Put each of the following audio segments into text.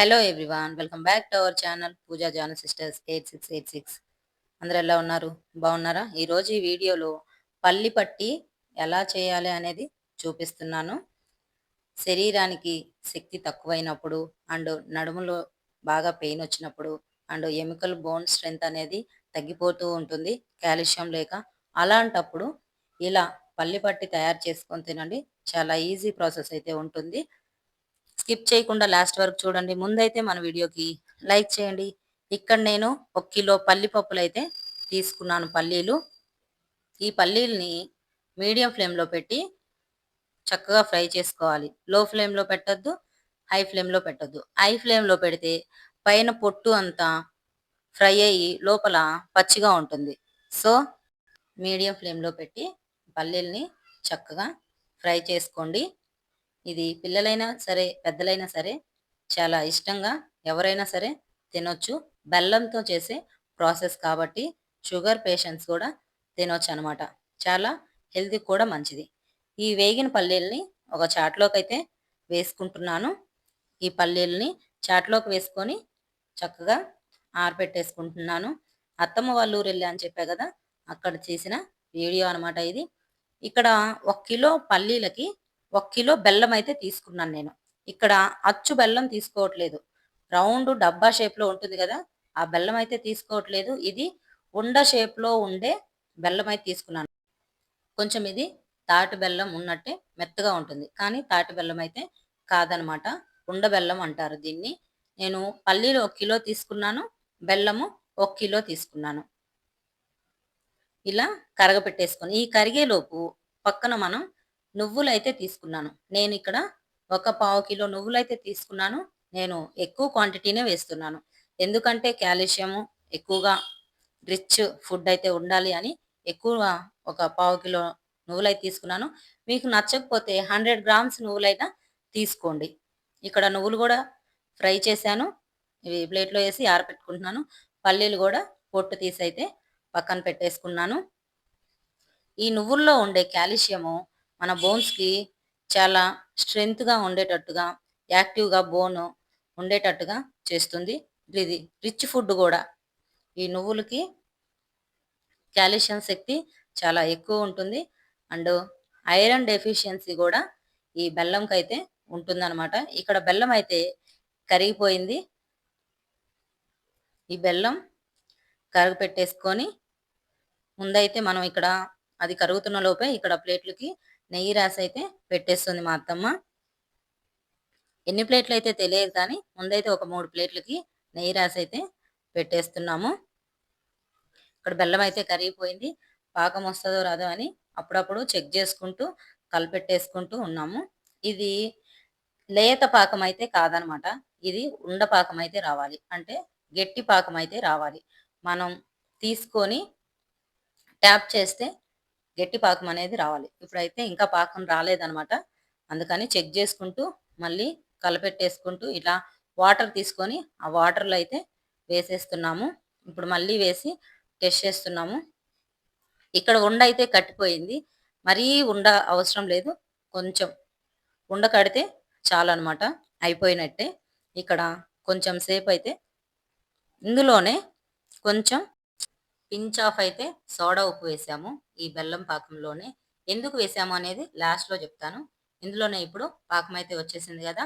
Hello everyone welcome back to our channel Pooja Jana sisters eight six eight six అందరు ఎలా ఉన్నారు? బాగున్నారా? ఈరోజు ఈ వీడియోలో పల్లి పట్టి ఎలా చేయాలి అనేది చూపిస్తున్నాను. శరీరానికి శక్తి తక్కువైనప్పుడు అండ్ నడుములో బాగా పెయిన్ వచ్చినప్పుడు అండ్ ఎమికల్ బోన్ స్ట్రెంగ్త్ అనేది తగ్గిపోతూ ఉంటుంది కాల్షియం లేక. అలాంటప్పుడు ఇలా పల్లి పట్టి తయారు చేసుకొని తినండి. చాలా ఈజీ ప్రాసెస్ అయితే ఉంటుంది. స్కిప్ చేయకుండా లాస్ట్ వరకు చూడండి. ముందైతే మన వీడియోకి లైక్ చేయండి. ఇక్కడ నేను ఒక కిలో పల్లి పప్పులు అయితే తీసుకున్నాను పల్లీలు. ఈ పల్లీల్ని మీడియం ఫ్లేమ్లో పెట్టి చక్కగా ఫ్రై చేసుకోవాలి. లో ఫ్లేమ్లో పెట్టద్దు హై ఫ్లేమ్లో పెట్టద్దు. హై ఫ్లేమ్లో పెడితే పైన పొట్టు అంతా ఫ్రై అయ్యి లోపల పచ్చిగా ఉంటుంది. సో మీడియం ఫ్లేమ్లో పెట్టి పల్లీల్ని చక్కగా ఫ్రై చేసుకోండి. ఇది పిల్లలైనా సరే పెద్దలైనా సరే చాలా ఇష్టంగా ఎవరైనా సరే తినొచ్చు. బెల్లంతో చేసే ప్రాసెస్ కాబట్టి షుగర్ పేషెంట్స్ కూడా తినొచ్చు అనమాట చాలా హెల్తీ కూడా మంచిది. ఈ వేగిన పల్లీల్ని ఒక చాట్లోకి అయితే వేసుకుంటున్నాను. ఈ పల్లీల్ని చాట్లోకి వేసుకొని చక్కగా ఆరపెట్టేసుకుంటున్నాను. అత్తమ్మ వాళ్ళ ఊరు వెళ్ళా అని చెప్పా కదా అక్కడ చేసిన వీడియో అనమాట ఇది. ఇక్కడ ఒక కిలో పల్లీలకి ఒక కిలో బెల్లం అయితే తీసుకున్నాను నేను. ఇక్కడ అచ్చు బెల్లం తీసుకోవట్లేదు. రౌండ్ డబ్బా షేప్లో ఉంటుంది కదా ఆ బెల్లం అయితే తీసుకోవట్లేదు. ఇది ఉండ షేప్లో ఉండే బెల్లం అయితే తీసుకున్నాను. కొంచెం ఇది తాటి బెల్లం ఉన్నట్టే మెత్తగా ఉంటుంది. కానీ తాటి బెల్లం అయితే కాదనమాట. ఉండ బెల్లం అంటారు దీన్ని. నేను పల్లీలు ఒక కిలో తీసుకున్నాను బెల్లము ఒక కిలో తీసుకున్నాను. ఇలా కరగపెట్టేసుకొని ఈ కరిగేలోపు పక్కన మనం నువ్వులు అయితే తీసుకున్నాను. నేను ఇక్కడ ఒక పావు కిలో నువ్వులు అయితే తీసుకున్నాను. నేను ఎక్కువ క్వాంటిటీనే వేస్తున్నాను. ఎందుకంటే క్యాల్షియము ఎక్కువగా రిచ్ ఫుడ్ అయితే ఉండాలి అని ఎక్కువ ఒక పావు కిలో నువ్వులైతే తీసుకున్నాను. మీకు నచ్చకపోతే హండ్రెడ్ గ్రామ్స్ నువ్వులైనా తీసుకోండి. ఇక్కడ నువ్వులు కూడా ఫ్రై చేశాను. ఇవి ప్లేట్లో వేసి ఆరపెట్టుకుంటున్నాను. పల్లీలు కూడా పొట్టు తీసి అయితే పక్కన పెట్టేసుకున్నాను. ఈ నువ్వుల్లో ఉండే కాల్షియము మన బోన్స్కి చాలా స్ట్రెంగ్త్గా ఉండేటట్టుగా యాక్టివ్గా బోన్ ఉండేటట్టుగా చేస్తుంది. ఇది రిచ్ ఫుడ్ కూడా. ఈ నువ్వులకి కాల్షియం శక్తి చాలా ఎక్కువ ఉంటుంది. అండ్ ఐరన్ డెఫిషియన్సీ కూడా ఈ బెల్లంకి అయితే ఉంటుందన్నమాట. ఇక్కడ బెల్లం అయితే కరిగిపోయింది. ఈ బెల్లం కరిగి పెట్టేసుకొని ముందైతే మనం ఇక్కడ అది కరుగుతున్న లోపే ఇక్కడ ప్లేట్లకి నెయ్యి రాసి అయితే పెట్టేస్తుంది మా అత్తమ్మ. ఎన్ని ప్లేట్లు అయితే తెలియదు కానీ ముందైతే ఒక మూడు ప్లేట్లకి నెయ్యి రాసి అయితే పెట్టేస్తున్నాము. ఇక్కడ బెల్లం అయితే కరిగిపోయింది. పాకం వస్తుందో రాదో అని అప్పుడప్పుడు చెక్ చేసుకుంటూ కలిపెట్టేసుకుంటూ ఉన్నాము. ఇది లేత పాకం అయితే కాదనమాట. ఇది ఉండ పాకం అయితే రావాలి. అంటే గట్టి పాకం అయితే రావాలి. మనం తీసుకొని ట్యాప్ చేస్తే గట్టి పాకం అనేది రావాలి. ఇప్పుడైతే ఇంకా పాకం రాలేదనమాట అందుకని చెక్ చేసుకుంటూ మళ్ళీ కలపెట్టేసుకుంటూ ఇలా వాటర్ తీసుకొని ఆ వాటర్లో అయితే వేసేస్తున్నాము. ఇప్పుడు మళ్ళీ వేసి టెస్ట్ చేస్తున్నాము. ఇక్కడ ఉండ అయితే కట్టిపోయింది. మరీ ఉండ అవసరం లేదు. కొంచెం ఉండ కడితే చాలు అనమాట అయిపోయినట్టే. ఇక్కడ కొంచెం సేపు అయితే ఇందులోనే కొంచెం పించ్ ఆఫ్ అయితే సోడా ఉప్పు వేసాము ఈ బెల్లం పాకంలోనే. ఎందుకు వేసాము అనేది లాస్ట్లో చెప్తాను. ఇందులోనే ఇప్పుడు పాకం అయితే వచ్చేసింది కదా.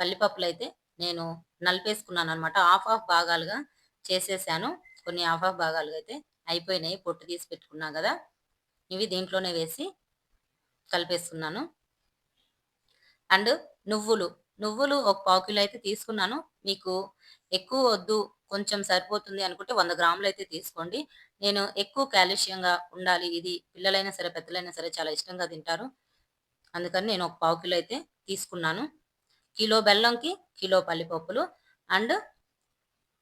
పల్లిపప్పులు అయితే నేను నలిపేసుకున్నాను అనమాట హాఫ్ హాఫ్ భాగాలుగా చేసేసాను. కొన్ని హాఫ్ ఆఫ్ భాగాలుగా అయితే అయిపోయినాయి. పొట్టు తీసి పెట్టుకున్నా కదా. ఇవి దీంట్లోనే వేసి కలిపేసుకున్నాను. అండ్ నువ్వులు. నువ్వులు ఒక పావు కిలో అయితే తీసుకున్నాను. మీకు ఎక్కువ వద్దు కొంచెం సరిపోతుంది అనుకుంటే వంద గ్రాములు అయితే తీసుకోండి. నేను ఎక్కువ కాల్షియంగా ఉండాలి. ఇది పిల్లలైనా సరే పెద్దలైనా సరే చాలా ఇష్టంగా తింటారు. అందుకని నేను ఒక పావు కిలో అయితే తీసుకున్నాను. కిలో బెల్లంకి కిలో పల్లిపప్పులు అండ్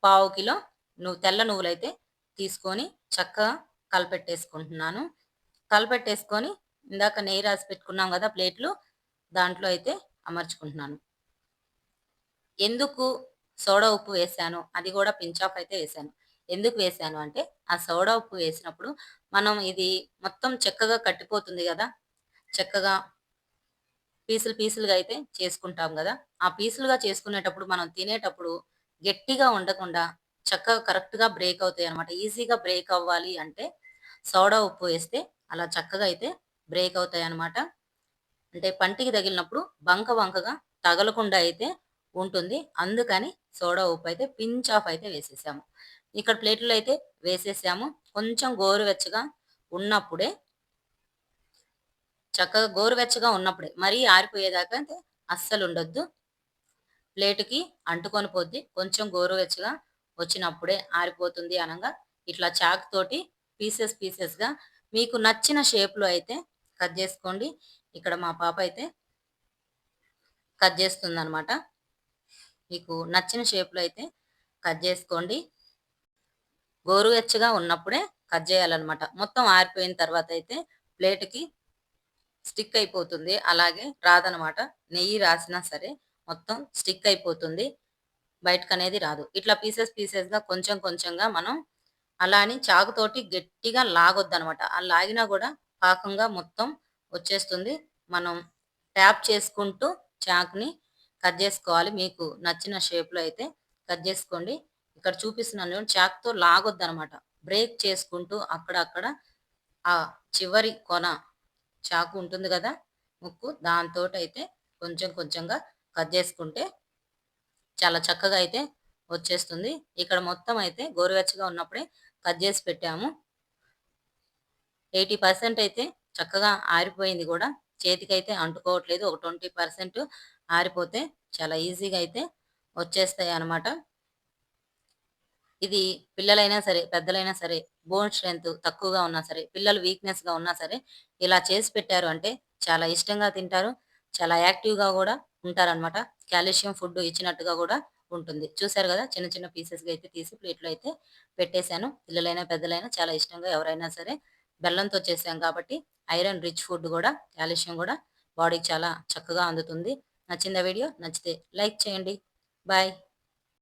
పావు కిలో నువ్వు తెల్ల నువ్వులు అయితే తీసుకొని చక్కగా కలపెట్టేసుకుంటున్నాను. కలపెట్టేసుకొని ఇందాక నెయ్యి రాసి పెట్టుకున్నాం కదా ప్లేట్లు దాంట్లో అయితే అమర్చుకుంటున్నాను. ఎందుకు సోడా ఉప్పు వేసాను. అది కూడా పించ్ ఆఫ్ అయితే వేసాను. ఎందుకు వేసాను అంటే ఆ సోడా ఉప్పు వేసినప్పుడు మనం ఇది మొత్తం చక్కగా కట్టిపోతుంది కదా. చక్కగా పీసులు పీసులుగా అయితే చేసుకుంటాం కదా. ఆ పీసులుగా చేసుకునేటప్పుడు మనం తినేటప్పుడు గట్టిగా ఉండకుండా చక్కగా కరెక్ట్గా బ్రేక్ అవుతాయి అనమాట ఈజీగా బ్రేక్ అవ్వాలి అంటే సోడా ఉప్పు వేస్తే అలా చక్కగా అయితే బ్రేక్ అవుతాయి అనమాట అంటే పంటికి తగిలినప్పుడు బంక వంకగా తగలకుండా అయితే ఉంటుంది. అందుకని సోడా ఉప్పు అయితే పించ్ ఆఫ్ అయితే వేసేసాము. ఇక్కడ ప్లేట్లో అయితే వేసేసాము. కొంచెం గోరువెచ్చగా ఉన్నప్పుడే చక్కగా గోరువెచ్చగా ఉన్నప్పుడే మరీ ఆరిపోయేదాకా అయితే అస్సలు ఉండొద్దు. ప్లేట్కి అంటుకొని పోద్ది. కొంచెం గోరువెచ్చగా వచ్చినప్పుడే ఆరిపోతుంది అనగా ఇట్లా చాక్ తోటి పీసెస్ పీసెస్గా మీకు నచ్చిన షేప్లో అయితే కట్ చేసుకోండి. ఇక్కడ మా పాప అయితే కట్ చేస్తుంది అనమాట మీకు నచ్చిన షేప్లో అయితే కట్ చేసుకోండి. గోరువెచ్చగా ఉన్నప్పుడే కట్ చేయాలన్నమాట. మొత్తం ఆరిపోయిన తర్వాత అయితే ప్లేట్కి స్టిక్ అయిపోతుంది. అలాగే రాదనమాట నెయ్యి రాసినా సరే మొత్తం స్టిక్ అయిపోతుంది. బయటకు అనేది రాదు. ఇట్లా పీసెస్ పీసెస్గా కొంచెం కొంచెంగా మనం అలా అని చాకుతోటి గట్టిగా లాగొద్దు అనమాట ఆ లాగినా కూడా పాకంగా మొత్తం వచ్చేస్తుంది. మనం ట్యాప్ చేసుకుంటూ చాకుని కట్ చేసుకోవాలి. మీకు నచ్చిన షేప్లో అయితే కట్ చేసుకోండి. ఇక్కడ చూపిస్తున్నాను చాక్తో లాగొద్దు అనమాట బ్రేక్ చేసుకుంటూ అక్కడక్కడ ఆ చివరి కొన చాకు ఉంటుంది కదా ముక్కు దాంతో అయితే కొంచెం కొంచెంగా కట్ చేసుకుంటే చాలా చక్కగా అయితే వచ్చేస్తుంది. ఇక్కడ మొత్తం అయితే గోరువెచ్చగా ఉన్నప్పుడే కట్ చేసి పెట్టాము. ఎయిటీ పర్సెంట్ అయితే చక్కగా ఆరిపోయింది కూడా. చేతికి అయితే అంటుకోవట్లేదు. ఒక ట్వంటీ పర్సెంట్ ఆరిపోతే చాలా ఈజీగా అయితే వచ్చేస్తాయి అనమాట ఇది పిల్లలైనా సరే పెద్దలైనా సరే బోన్ స్ట్రెంత్ తక్కువగా ఉన్నా సరే పిల్లలు వీక్నెస్గా ఉన్నా సరే ఇలా చేసి పెట్టారు అంటే చాలా ఇష్టంగా తింటారు చాలా యాక్టివ్గా కూడా ఉంటారనమాట కాల్షియం ఫుడ్ ఇచ్చినట్టుగా కూడా ఉంటుంది. చూసారు కదా చిన్న చిన్న పీసెస్గా అయితే తీసి ప్లేట్లో అయితే పెట్టేశాను. పిల్లలైనా పెద్దలైనా చాలా ఇష్టంగా ఎవరైనా సరే బెల్లంతో చేసాం కాబట్టి ఐరన్ రిచ్ ఫుడ్ కూడా కాల్షియం కూడా బాడీకి చాలా చక్కగా అందుతుంది. నచ్చిందా వీడియో నచ్చితే లైక్ చేయండి. బాయ్.